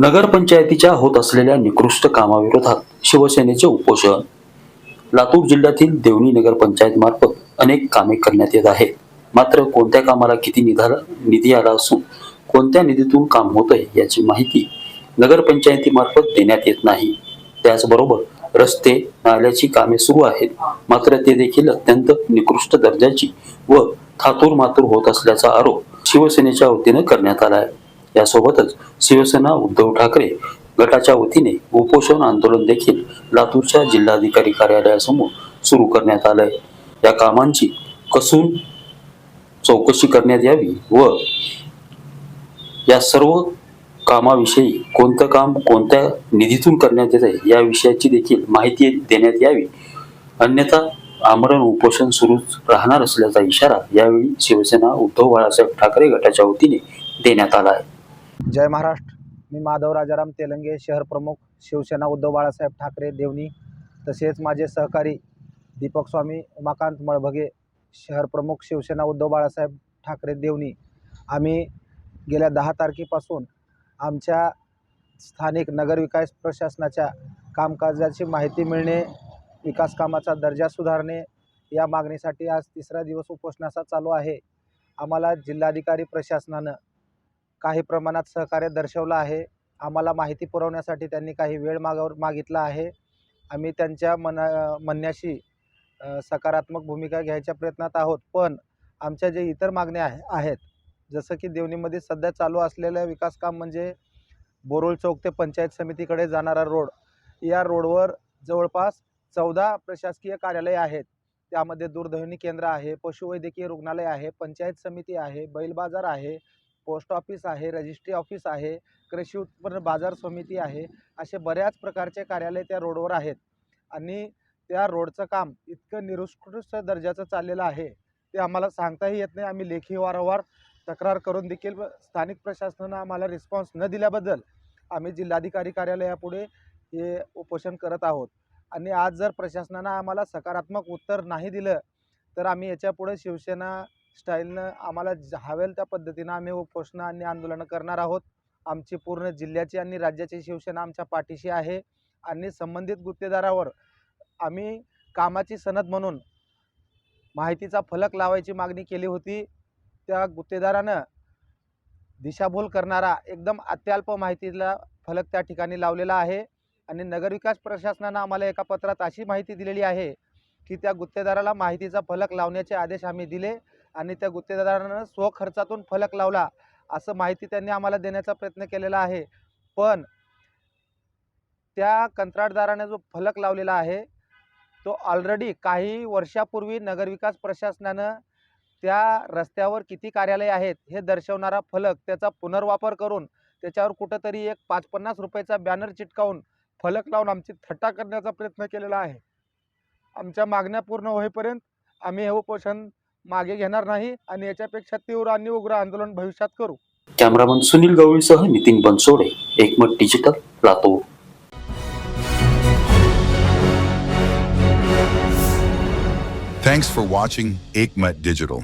नगरपंचायतीच्या होत असलेल्या निकृष्ट कामाविरोधात शिवसेनेचे उपोषण. लातूर जिल्ह्यातील देवणी नगरपंचायत मार्फत अनेक कामे करण्यात येत आहेत. मात्र कोणत्या कामाला किती निधा निधी आला असून कोणत्या निधीतून काम होत आहे याची माहिती नगरपंचायतीमार्फत देण्यात येत नाही. त्याचबरोबर रस्ते नाल्याची कामे सुरू आहेत. मात्र ते देखील अत्यंत निकृष्ट दर्जाची व थातूर मातूर होत असल्याचा आरोप शिवसेनेच्या वतीनं करण्यात आला आहे. यासोबतच शिवसेना उद्धव ठाकरे गटाच्या वतीने उपोषण आंदोलन देखील लातूरच्या जिल्हाधिकारी कार्यालयासमोर सुरू करण्यात आलंय. या कामांची कसून चौकशी करण्यात यावी व या सर्व कामाविषयी कोणतं काम कोणत्या निधीतून करण्यात येत आहे या विषयाची देखील माहिती देण्यात यावी. अन्यथा आमरण उपोषण सुरूच राहणार असल्याचा इशारा यावेळी शिवसेना उद्धव बाळासाहेब ठाकरे गटाच्या वतीने देण्यात आला आहे. जय महाराष्ट्र. मी माधव राजाराम तेलंगे शहर प्रमुख. शिवसेना उद्धव बाळासाहेब ठाकरे देवणी. तसेच माझे सहकारी दीपक स्वामी उमाकांत मळभगे शहर प्रमुख. शिवसेना उद्धव बाळासाहेब ठाकरे देवणी. आम्ही गेल्या दहा तारखेपासून आमच्या स्थानिक नगरविकास प्रशासनाच्या कामकाजाची माहिती मिळणे विकास कामाचा दर्जा सुधारणे या मागणीसाठी आज तिसरा दिवस उपोषणाचा चालू आहे. आम्हाला जिल्हाधिकारी प्रशासनानं काही प्रमाणात सहकार्य दर्शवलं आहे. आम्हाला माहिती पुरवण्यासाठी त्यांनी काही वेळ मागावर मागितला आहे. आम्ही त्यांच्या मना म्हणण्याशी सकारात्मक भूमिका घ्यायच्या प्रयत्नात आहोत. पण आमच्या जे इतर मागण्या आहे आहेत जसं की देवणीमध्ये सध्या चालू असलेलं विकास काम म्हणजे बोरोल चौक ते पंचायत समितीकडे जाणारा रोड. या रोडवर जवळपास चौदा प्रशासकीय कार्यालय आहेत. त्यामध्ये दूरध्वनी केंद्र आहे पशुवैद्यकीय रुग्णालय आहे पंचायत समिती आहे बैल बाजार आहे पोस्ट ऑफिस आहे रजिस्ट्री ऑफिस आहे कृषी उत्पन्न बाजार समिती आहे असे बऱ्याच प्रकारचे कार्यालय त्या रोडवर आहेत. आणि त्या रोडचं काम इतकं निरुत्कृष्ट दर्जाचं चाललेलं आहे ते आम्हाला सांगताही येत नाही. आम्ही लेखी वारंवार तक्रार करून देखील स्थानिक प्रशासनानं आम्हाला रिस्पॉन्स न दिल्याबद्दल आम्ही जिल्हाधिकारी कार्यालयापुढे हे उपोषण करत आहोत. आणि आज जर प्रशासनानं आम्हाला सकारात्मक उत्तर नाही दिलं तर आम्ही याच्यापुढे शिवसेना स्टाईलनं आम्हाला ज- हवेल त्या पद्धतीनं आम्ही उपोषणं आणि आंदोलनं करणार आहोत. आमची पूर्ण जिल्ह्याची आणि राज्याची शिवसेना आमच्या पाठीशी आहे. आणि संबंधित गुत्तेदारावर आम्ही कामाची सनद म्हणून माहितीचा फलक लावायची मागणी केली होती. त्या गुत्तेदारानं दिशाभूल करणारा एकदम अत्यल्प माहितीला फलक त्या ठिकाणी लावलेला आहे. आणि नगरविकास प्रशासनानं आम्हाला एका पत्रात अशी माहिती दिलेली आहे की त्या गुत्तेदाराला माहितीचा फलक लावण्याचे आदेश आम्ही दिले. आणि त्या गुत्तेदारानं स्वखर्चातून फलक लावला असं माहिती त्यांनी आम्हाला देण्याचा प्रयत्न केलेला आहे. पण त्या कंत्राटदाराने जो फलक लावलेला आहे तो ऑलरेडी काही वर्षापूर्वी नगरविकास प्रशासनानं त्या रस्त्यावर किती कार्यालय आहेत हे दर्शवणारा फलक त्याचा पुनर्वापर करून त्याच्यावर कुठंतरी एक पाच पन्नास रुपयाचा बॅनर चिटकावून फलक लावून आमची थट्टा करण्याचा प्रयत्न केलेला आहे. आमच्या मागण्या पूर्ण होईपर्यंत आम्ही हे उपोषण मागे घेणार नाही आणि याच्यापेक्षा तीव्र आणि उग्र आंदोलन भविष्यात करू cameraman Sunil गवळीसह Nitin Bansode Ekmat digital Latur Thanks for watching Aikmat Digital.